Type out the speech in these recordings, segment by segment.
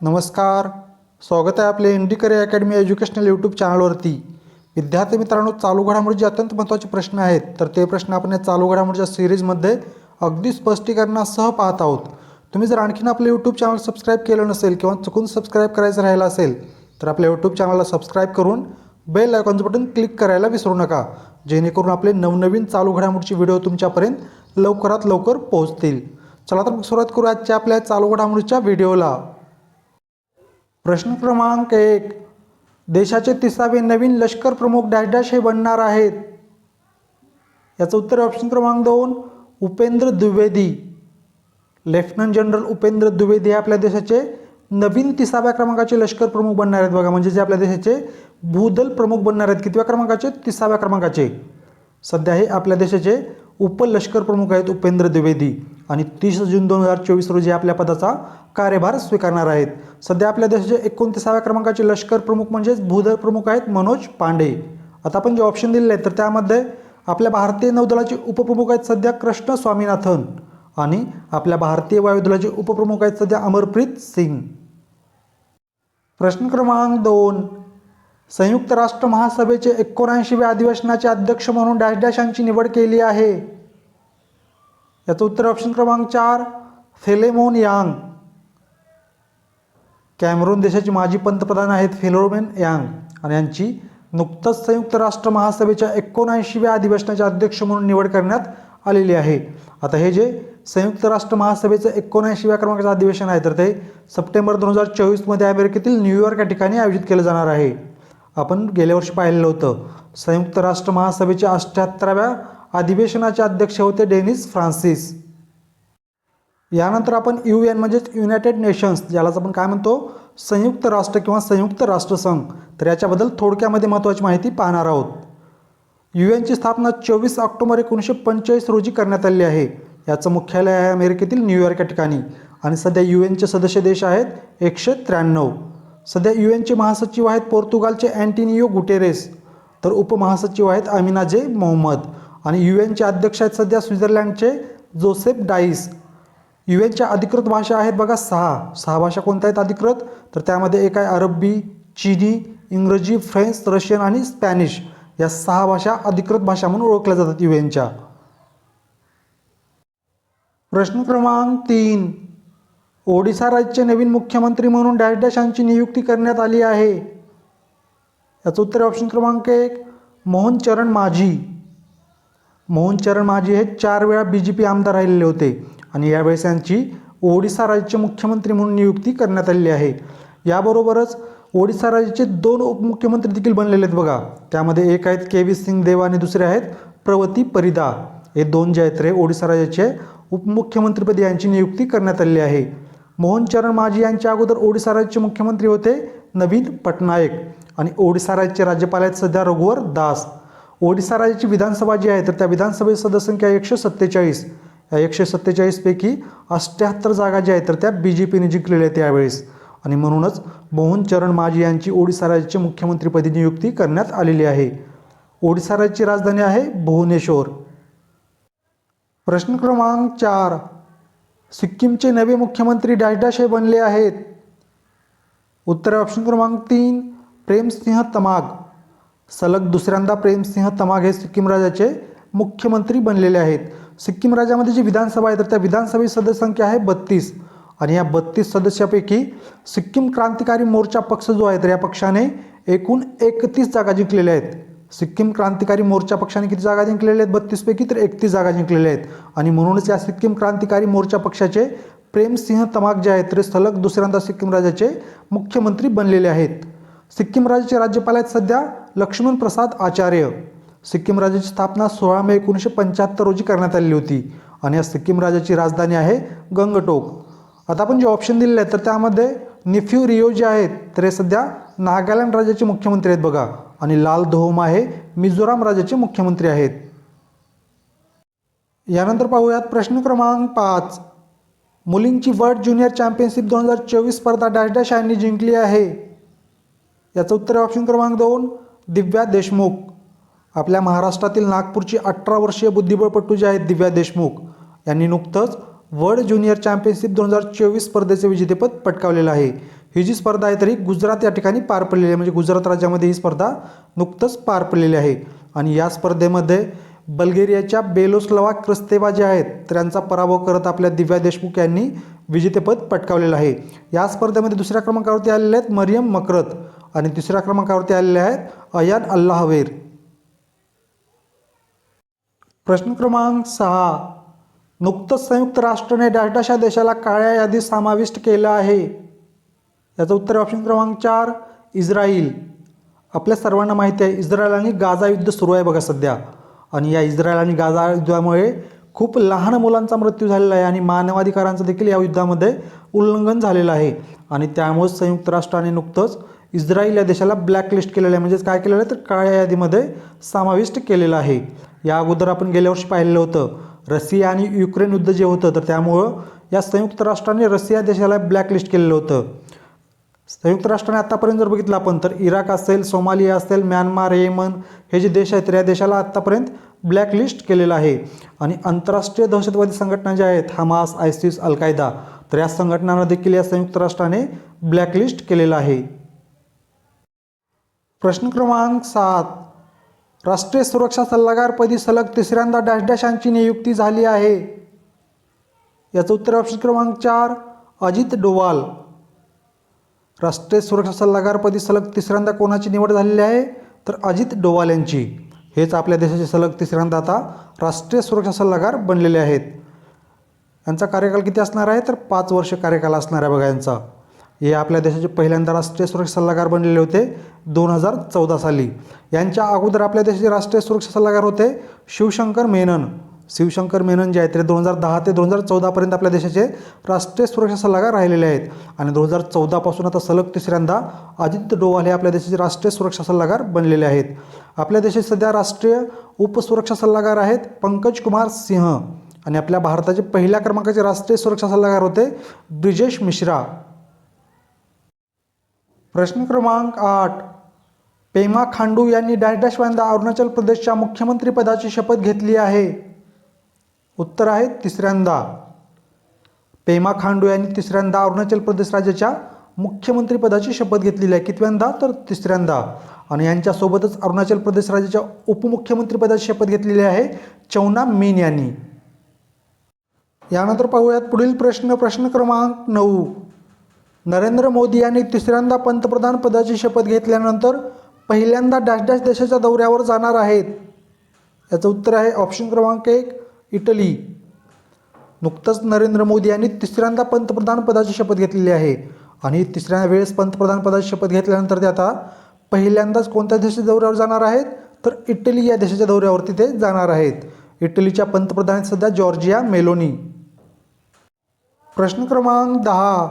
नमस्कार. स्वागत आहे आपले इंडिकरी अकॅडमी एज्युकेशनल यूट्यूब चॅनलवरती. विद्यार्थी मित्रांनो चालू घडामोडी जे अत्यंत महत्त्वाचे प्रश्न आहेत. तर ते प्रश्न आपण या चालू घडामोडीच्या सिरीजमध्ये अगदी स्पष्टीकरणासह पाहत आहोत. तुम्ही जर आणखीन आपले यूट्यूब चॅनल सबस्क्राईब केलं नसेल किंवा चुकून सबस्क्राईब करायचं राहिलं असेल तर आपल्या यूट्यूब चॅनलला सबस्क्राईब करून बेल आयकॉनचं बटन क्लिक करायला विसरू नका जेणेकरून आपले नवनवीन चालू घडामोडीचे व्हिडिओ तुमच्यापर्यंत लवकरात लवकर पोहोचतील. चला तर मग सुरुवात करू आजच्या आपल्या चालू घडामोडीच्या व्हिडिओला. प्रश्न क्रमांक एक. देशाचे तिसावे नवीन लष्कर प्रमुख डॅश डॅश हे बनणार आहेत. याचं उत्तर ऑप्शन क्रमांक दोन उपेंद्र द्विवेदी. लेफ्टनंट जनरल उपेंद्र द्विवेदी हे आपल्या देशाचे नवीन तिसाव्या क्रमांकाचे लष्कर प्रमुख बनणार आहेत बघा. म्हणजे जे आपल्या देशाचे भूदल प्रमुख बनणार आहेत कितव्या क्रमांकाचे? तिसाव्या क्रमांकाचे. सध्या हे आपल्या देशाचे उपलष्कर प्रमुख आहेत उपेंद्र द्विवेदी. आणि तीस जून दोन हजार चोवीस रोजी आपल्या पदाचा कार्यभार स्वीकारणार आहेत. सध्या आपल्या देशाचे एकोणतीसाव्या क्रमांकाचे लष्कर प्रमुख म्हणजेच भूदल प्रमुख आहेत मनोज पांडे. आता आपण जे ऑप्शन दिलेले आहेत तर त्यामध्ये आपल्या भारतीय नौदलाचे उपप्रमुख आहेत सध्या कृष्ण स्वामीनाथन आणि आपल्या भारतीय वायुदलाचे उपप्रमुख आहेत सध्या अमरप्रीत सिंग. प्रश्न क्रमांक दोन. संयुक्त राष्ट्र महासभेचे एकोणऐंशीव्या अधिवेशनाचे अध्यक्ष म्हणून डॅश डॅश यांची निवड केली आहे. याचं उत्तर ऑप्शन क्रमांक चार फेलेमोन यांग कॅमरून देशाचे माजी पंतप्रधान आहेत फेलोमेन यांग आणि यांची नुकतंच संयुक्त राष्ट्र महासभेच्या एकोणऐंशीव्या अधिवेशनाचे अध्यक्ष म्हणून निवड करण्यात आलेली आहे. आता हे जे संयुक्त राष्ट्र महासभेचं एकोणऐंशीव्या क्रमांकाचं अधिवेशन आहे तर ते सप्टेंबर दोन हजार चोवीसमध्ये अमेरिकेतील न्यूयॉर्क या ठिकाणी आयोजित केलं जाणार आहे. आपण गेल्या वर्षी पाहिलेलं होतं संयुक्त राष्ट्र महासभेच्या अठ्ठ्याहत्तराव्या अधिवेशनाचे अध्यक्ष होते डेनिस फ्रान्सिस. यानंतर आपण यू एन म्हणजेच युनायटेड नेशन्स ज्यालाच आपण काय म्हणतो? संयुक्त राष्ट्र किंवा संयुक्त राष्ट्रसंघ. तर याच्याबद्दल थोडक्यामध्ये महत्त्वाची माहिती पाहणार आहोत. यू एनची स्थापना चोवीस ऑक्टोबर एकोणीसशे पंचेचाळीस रोजी करण्यात आली आहे. याचं मुख्यालय आहे अमेरिकेतील न्यूयॉर्क या ठिकाणी. आणि सध्या यू एनचे सदस्य देश आहेत एकशे त्र्याण्णव. सध्या यू एनचे महासचिव आहेत पोर्तुगालचे अँटिनियो गुटेरेस. तर उपमहासचिव आहेत अमिना जे मोहम्मद. आणि यू एनचे अध्यक्ष आहेत सध्या स्वित्झर्लंडचे जोसेफ डाईस. यू एनच्या अधिकृत भाषा आहेत बघा सहा. सहा भाषा कोणत्या आहेत अधिकृत? तर त्यामध्ये एक आहे अरबी चिनी इंग्रजी फ्रेंच रशियन आणि स्पॅनिश. या सहा भाषा अधिकृत भाषा म्हणून ओळखल्या जातात यू एनच्या प्रश्न क्रमांक तीन. ओडिसा राज्याचे नवीन मुख्यमंत्री म्हणून डॅश डॅश यांची नियुक्ती करण्यात आली आहे. याचं उत्तर ऑप्शन क्रमांक एक. मोहन चरण माझी. मोहन चरण माझी हे चार वेळा बी जे पी आमदार राहिलेले होते आणि यावेळेस यांची ओडिसा राज्याचे मुख्यमंत्री म्हणून नियुक्ती करण्यात आलेली आहे. याबरोबरच ओडिसा राज्याचे दोन उपमुख्यमंत्री देखील बनलेले आहेत बघा. त्यामध्ये एक आहेत के व्ही सिंग देव आणि दुसरे आहेत प्रवती परिदा. हे दोन जे आहेत रे ओडिसा राज्याचे उपमुख्यमंत्रीपदी यांची नियुक्ती करण्यात आलेली आहे. मोहन चरण माझी यांच्या अगोदर ओडिसा राज्याचे मुख्यमंत्री होते नवीन पटनायक आणि ओडिसा राज्याचे राज्यपाल आहेत सध्या रघुवर दास. ओडिसा राज्याची विधानसभा जी आहे तर त्या विधानसभेची सदस्यसंख्या एकशे सत्तेचाळीस. या एकशे सत्तेचाळीसपैकी अष्ट्याहत्तर जागा ज्या आहेत तर त्या बी जे पीने जिंकलेल्या आहेत यावेळेस. आणि म्हणूनच मोहन चरण माझी यांची ओडिसा राज्याचे मुख्यमंत्रीपदी नियुक्ती करण्यात आलेली आहे. ओडिसा राज्याची राजधानी आहे भुवनेश्वर. प्रश्न क्रमांक चार. सिक्कीमचे नवे मुख्यमंत्री डॅश डॅश हे बनले आहेत. उत्तर ऑप्शन क्रमांक तीन प्रेमसिंह तमाग. सलग दुसऱ्यांदा प्रेमसिंह तमाग हे सिक्कीम राज्याचे मुख्यमंत्री बनलेले आहेत. सिक्कीम राज्यामध्ये जी विधानसभा आहे तर त्या विधानसभेची सदस्यसंख्या आहे बत्तीस. आणि या बत्तीस सदस्यापैकी सिक्कीम क्रांतिकारी मोर्चा पक्ष जो आहे तर या पक्षाने एकूण एकतीस जागा जिंकलेल्या आहेत. सिक्कीम क्रांतिकारी मोर्चा पक्षाने किती जागा जिंकलेल्या आहेत? बत्तीसपैकी तर एकतीस जागा जिंकलेल्या आहेत. आणि म्हणूनच या सिक्कीम क्रांतिकारी मोर्चा पक्षाचे प्रेमसिंह तमाग जे आहेत ते सलग दुसऱ्यांदा सिक्कीम राज्याचे मुख्यमंत्री बनलेले आहेत. सिक्कीम राज्याचे राज्यपाल आहेत सध्या लक्ष्मण प्रसाद आचार्य. सिक्कीम राज्याची स्थापना सोळा मे एकोणीसशे पंच्याहत्तर रोजी करण्यात आलेली होती आणि या सिक्कीम राज्याची राजधानी आहे गंगटोक. आता आपण जे ऑप्शन दिलेले आहेत तर त्यामध्ये निफ्यू रिओ जे आहेत तर हे सध्या नागालँड राज्याचे मुख्यमंत्री आहेत बघा. आणि लाल दोहोमा हे मिझोराम राज्याचे मुख्यमंत्री आहेत. यानंतर पाहूयात प्रश्न क्रमांक पाच. मुलींची वर्ल्ड ज्युनियर चॅम्पियनशिप दोन हजार चोवीस स्पर्धा डॅश डॅश यांनी जिंकली आहे. याचं उत्तर आहे ऑप्शन क्रमांक दोन दिव्या देशमुख. आपल्या महाराष्ट्रातील नागपूरची अठरा वर्षीय बुद्धिबळपटू जे आहेत दिव्या देशमुख यांनी नुकतंच वर्ल्ड ज्युनियर चॅम्पियनशिप दोन हजार चोवीस स्पर्धेचे विजेतेपद पटकावलेलं आहे. ही जी स्पर्धा आहे तरी गुजरात या ठिकाणी पार पडलेली आहे. म्हणजे गुजरात राज्यामध्ये ही स्पर्धा नुकतंच पार पडलेली आहे. आणि या स्पर्धेमध्ये बल्गेरियाच्या बेलोस्लवा क्रिस्तेवा जे आहेत त्यांचा पराभव करत आपल्या दिव्या देशमुख यांनी विजेतेपद पटकावलेलं आहे. या स्पर्धेमध्ये दुसऱ्या क्रमांकावरती आलेले आहेत मरियम मकरत आणि तिसऱ्या क्रमांकावरती आलेले आहेत अयान अल्लाहवेर. प्रश्न क्रमांक सहा. नुकतंच संयुक्त राष्ट्राने डॅश देशाला काळ्या यादीत समाविष्ट केलं आहे. याचं उत्तर ऑप्शन क्रमांक चार इस्रायल आपल्या सर्वांना माहिती आहे इस्रायल आणि गाझा युद्ध सुरू आहे बघा सध्या. आणि या इस्रायल आणि गाझा युद्धामुळे खूप लहान मुलांचा मृत्यू झालेला आहे आणि मानवाधिकारांचं देखील या युद्धामध्ये उल्लंघन झालेलं आहे. आणि त्यामुळे संयुक्त राष्ट्राने नुकतंच इस्रायल या देशाला ब्लॅकलिस्ट केलेलं आहे. म्हणजेच काय केलेलं आहे? तर काळ्या यादीमध्ये समाविष्ट केलेलं आहे. या अगोदर आपण गेल्या वर्षी पाहिलेलं होतं रशिया आणि युक्रेन युद्ध जे होतं तर त्यामुळं या संयुक्त राष्ट्राने रशिया देशाला ब्लॅकलिस्ट केलेलं होतं. संयुक्त राष्ट्राने आत्तापर्यंत जर बघितलं आपण तर इराक असेल सोमालिया असेल म्यानमार येमन हे जे देश आहेत तर या देशाला आत्तापर्यंत ब्लॅकलिस्ट केलेलं आहे. आणि आंतरराष्ट्रीय दहशतवादी संघटना ज्या आहेत हमास आयसिस अल कायदा तर या संघटनांना देखील या संयुक्त राष्ट्राने ब्लॅकलिस्ट केलेलं आहे. प्रश्न क्रमांक सात. राष्ट्रीय सुरक्षा सल्लागारपदी सलग तिसऱ्यांदा डॅश डॅशांची नियुक्ती झाली आहे. याचं उत्तर ऑप्शन क्रमांक चार अजित डोवाल. राष्ट्रीय सुरक्षा सल्लागारपदी सलग तिसऱ्यांदा कोणाची निवड झालेली आहे? तर अजित डोवाल यांची. हेच आपल्या देशाचे सलग तिसऱ्यांदा आता राष्ट्रीय सुरक्षा सल्लागार बनलेले आहेत. यांचा कार्यकाल किती असणार आहे? तर पाच वर्ष कार्यकाल असणार आहे बघा यांचा. हे आपल्या देशाचे पहिल्यांदा राष्ट्रीय सुरक्षा सल्लागार बनलेले होते दोन हजार चौदा साली. यांच्या अगोदर आपल्या देशाचे राष्ट्रीय सुरक्षा सल्लागार होते शिवशंकर मेनन. शिवशंकर मेनन जे आहेत ते दोन हजार दहा ते दोन हजार चौदापर्यंत आपल्या देशाचे राष्ट्रीय सुरक्षा सल्लागार राहिलेले आहेत. आणि दोन हजार चौदापासून आता सलग तिसऱ्यांदा आदित्य डोवाल हे आपल्या देशाचे राष्ट्रीय सुरक्षा सल्लागार बनलेले आहेत. आपल्या देशात सध्या राष्ट्रीय उपसुरक्षा सल्लागार आहेत पंकज कुमार सिंह. आणि आपल्या भारताचे पहिल्या क्रमांकाचे राष्ट्रीय सुरक्षा सल्लागार होते ब्रिजेश मिश्रा. प्रश्न क्रमांक आठ. पेमा खांडू यांनी डॅश डॅश अरुणाचल प्रदेशच्या मुख्यमंत्रीपदाची शपथ घेतली आहे. उत्तर आहे तिसऱ्यांदा. पेमा खांडू यांनी तिसऱ्यांदा अरुणाचल प्रदेश राज्याच्या मुख्यमंत्रीपदाची शपथ घेतलेली आहे. कितव्यांदा? तर तिसऱ्यांदा. आणि यांच्यासोबतच अरुणाचल प्रदेश राज्याच्या उपमुख्यमंत्रीपदाची शपथ घेतलेली आहे चौना मेन यांनी. यानंतर पाहूयात पुढील प्रश्न प्रश्न क्रमांक नऊ. नरेंद्र मोदी यांनी तिसऱ्यांदा पंतप्रधान पदाची शपथ घेतल्यानंतर पहिल्यांदा डॅश डॅश देशाच्या दौऱ्यावर जाणार आहेत. याचं उत्तर आहे ऑप्शन क्रमांक एक इटली. नुकतंच नरेंद्र मोदी यांनी तिसऱ्यांदा पंतप्रधान पदाची शपथ घेतलेली आहे. आणि तिसऱ्या वेळेस पंतप्रधान पदाची शपथ घेतल्यानंतर ते आता पहिल्यांदाच कोणत्या देशाच्या दौऱ्यावर जाणार आहेत? तर इटली या देशाच्या दौऱ्यावरती ते जाणार आहेत. इटलीच्या पंतप्रधान सध्या जॉर्जिया मेलोनी. प्रश्न क्रमांक दहा.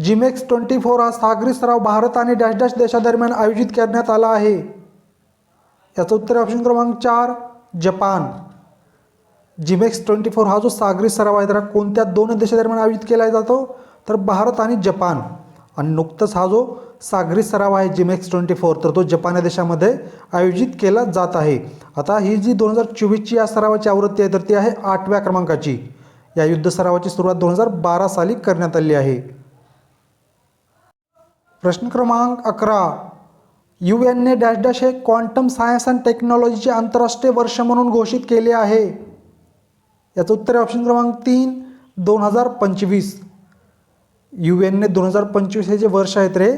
जिमेक्स ट्वेंटी फोर हा सागरी सराव भारत आणि डॅश डॅश देशादरम्यान आयोजित करण्यात आला आहे. याचं उत्तर ऑप्शन क्रमांक चार जपान. जिमेक्स ट्वेंटी फोर हा जो सागरी सराव आहे त्याला कोणत्या दोन देशादरम्यान आयोजित केला जातो? तर भारत आणि जपान. आणि नुकतंच हा जो सागरी सराव आहे जिमेक्स ट्वेंटी फोर तर तो जपान या देशामध्ये आयोजित केला जात आहे. आता ही जी दोन हजार चोवीसची या सरावाची आवृत्ती आहे तर ती आहे आठव्या क्रमांकाची. या युद्ध सरावाची सुरुवात दोन हजार बारा साली करण्यात आली आहे. प्रश्न क्रमांक अकरा. यू एनने डॅश डॅश हे क्वांटम सायन्स अँड टेक्नॉलॉजीचे आंतरराष्ट्रीय वर्ष म्हणून घोषित केले आहे. याचं उत्तर आहे ऑप्शन क्रमांक तीन दोन हजार पंचवीस. यू एनने दोन हजार पंचवीस हे जे वर्ष आहेत रे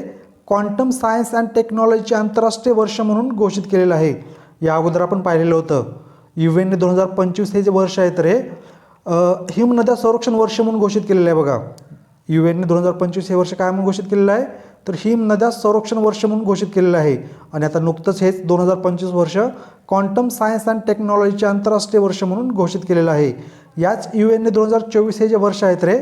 क्वांटम सायन्स अँड टेक्नॉलॉजीचे आंतरराष्ट्रीय वर्ष म्हणून घोषित केलेलं आहे. या अगोदर आपण पाहिलेलं होतं. यू एनने दोन हजार पंचवीस हे जे वर्ष आहेत रे हिमनद्या संरक्षण वर्ष म्हणून घोषित केलेलं आहे बघा. यू एनने दोन हजार पंचवीस हे वर्ष काय म्हणून घोषित केलेलं आहे? तर हिमनद्या संरक्षण वर्ष म्हणून घोषित केलेलं आहे. आणि आता नुकतंच हेच दोन हजार पंचवीस वर्ष क्वांटम सायन्स अँड टेक्नॉलॉजीचे आंतरराष्ट्रीय वर्ष म्हणून घोषित केलेलं आहे. याच यू एनने दोन हजार चोवीस हे जे वर्ष आहेत रे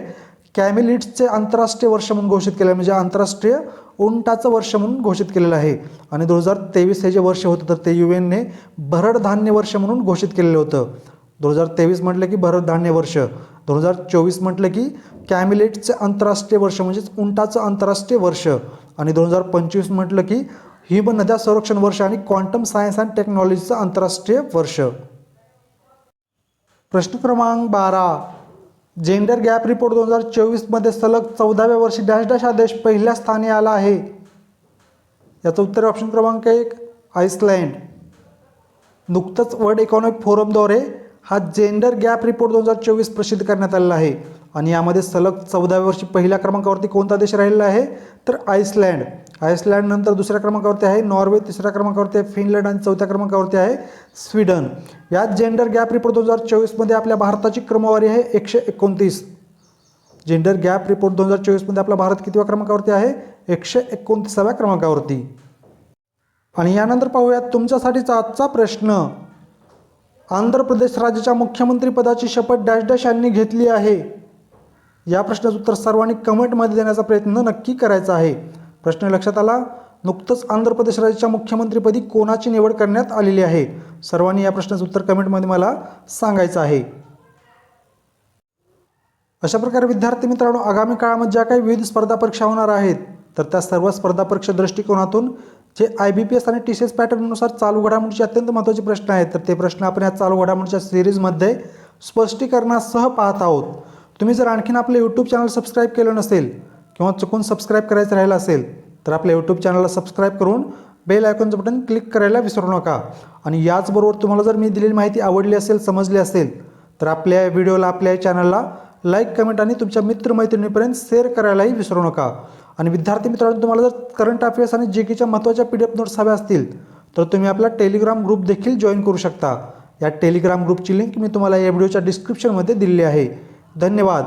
कॅमिलिट्सचे आंतरराष्ट्रीय वर्ष म्हणून घोषित केलं आहे. म्हणजे आंतरराष्ट्रीय उंटाचं वर्ष म्हणून घोषित केलेलं आहे. आणि दोन हजार तेवीस हे जे वर्ष होतं तर ते यू एनने भरड धान्य वर्ष म्हणून घोषित केलेलं होतं. दोन हजार तेवीस म्हटलं की भरतधान्य वर्ष. दोन हजार चोवीस म्हटलं की कॅमिलेटचं आंतरराष्ट्रीय वर्ष म्हणजेच उंटाचं आंतरराष्ट्रीय वर्ष. आणि दोन हजार पंचवीस म्हटलं की हिम नद्या संरक्षण वर्ष आणि क्वांटम सायन्स अँड टेक्नॉलॉजीचं आंतरराष्ट्रीय वर्ष. प्रश्न क्रमांक बारा. जेंडर गॅप रिपोर्ट दोन हजार चोवीसमध्ये सलग चौदाव्या वर्षी डॅश डॅश हा देश पहिल्या स्थानी आला आहे. याचं उत्तर ऑप्शन क्रमांक एक आईसलँड नुकतंच वर्ल्ड इकॉनॉमिक फोरमद्वारे हा जेंडर गॅप रिपोर्ट दोन हजार चोवीस प्रसिद्ध करण्यात आलेला आहे. आणि यामध्ये सलग चौदाव्या वर्षी पहिल्या क्रमांकावरती कोणता देश राहिलेला आहे? तर आईसलँड आईसलँडनंतर दुसऱ्या क्रमांकावरती आहे नॉर्वे तिसऱ्या क्रमांकावरती आहे फिनलंड आणि चौथ्या क्रमांकावरती आहे स्वीडन. यात जेंडर गॅप रिपोर्ट दोन हजार चोवीसमध्ये आपल्या भारताची क्रमवारी आहे एकशे एकोणतीस. जेंडर गॅप रिपोर्ट दोन हजार चोवीसमध्ये आपला भारत कितव्या क्रमांकावरती आहे? एकशे एकोणतीसाव्या क्रमांकावरती. आणि यानंतर पाहूयात तुमच्यासाठीचा आजचा प्रश्न. आंध्र प्रदेश राज्याच्या मुख्यमंत्रीपदाची शपथ डॅश डॅश यांनी घेतली आहे. या प्रश्नाचं उत्तर सर्वांनी कमेंटमध्ये देण्याचा प्रयत्न नक्की करायचा आहे. प्रश्न लक्षात आला नुकतंच आंध्र प्रदेश राज्याच्या मुख्यमंत्रीपदी कोणाची निवड करण्यात आलेली आहे? सर्वांनी या प्रश्नाचं उत्तर कमेंटमध्ये मला सांगायचं आहे. अशा प्रकारे विद्यार्थी मित्रांनो आगामी काळामध्ये ज्या काही विविध स्पर्धा परीक्षा होणार आहेत तर त्या सर्व स्पर्धा परीक्षा दृष्टिकोनातून जे आय बी पी एस आणि टी सी एस पॅटर्ननुसार चालू घडामोडीचे अत्यंत महत्त्वाचे प्रश्न आहेत. तर ते प्रश्न आपण या चालू घडामोडीच्या सिरीजमध्ये स्पष्टीकरणासह पाहत आहोत. तुम्ही जर आणखीन आपले यूट्यूब चॅनल सबस्क्राईब केलं नसेल किंवा चुकून सबस्क्राईब करायचं राहिलं असेल तर आपल्या यूट्यूब चॅनलला सबस्क्राईब करून बेल आयकॉनचं बटन क्लिक करायला विसरू नका. आणि याचबरोबर तुम्हाला जर मी दिलेली माहिती आवडली असेल समजली असेल तर आपल्या व्हिडिओला आपल्या या चॅनलला लाईक कमेंट आणि तुमच्या मित्रमैत्रिणीपर्यंत शेअर करायलाही विसरू नका. आणि विद्यार्थी मित्रांनो तुम्हाला जर करंट अफेअर्स आणि जे केच्या महत्त्वाच्या पी डी एफ नोट्स हव्या असतील तर तुम्ही आपला टेलिग्राम ग्रुप देखील जॉईन करू शकता. या टेलिग्राम ग्रुपची लिंक मी तुम्हाला या व्हिडिओच्या डिस्क्रिप्शनमध्ये दिलेली आहे. धन्यवाद.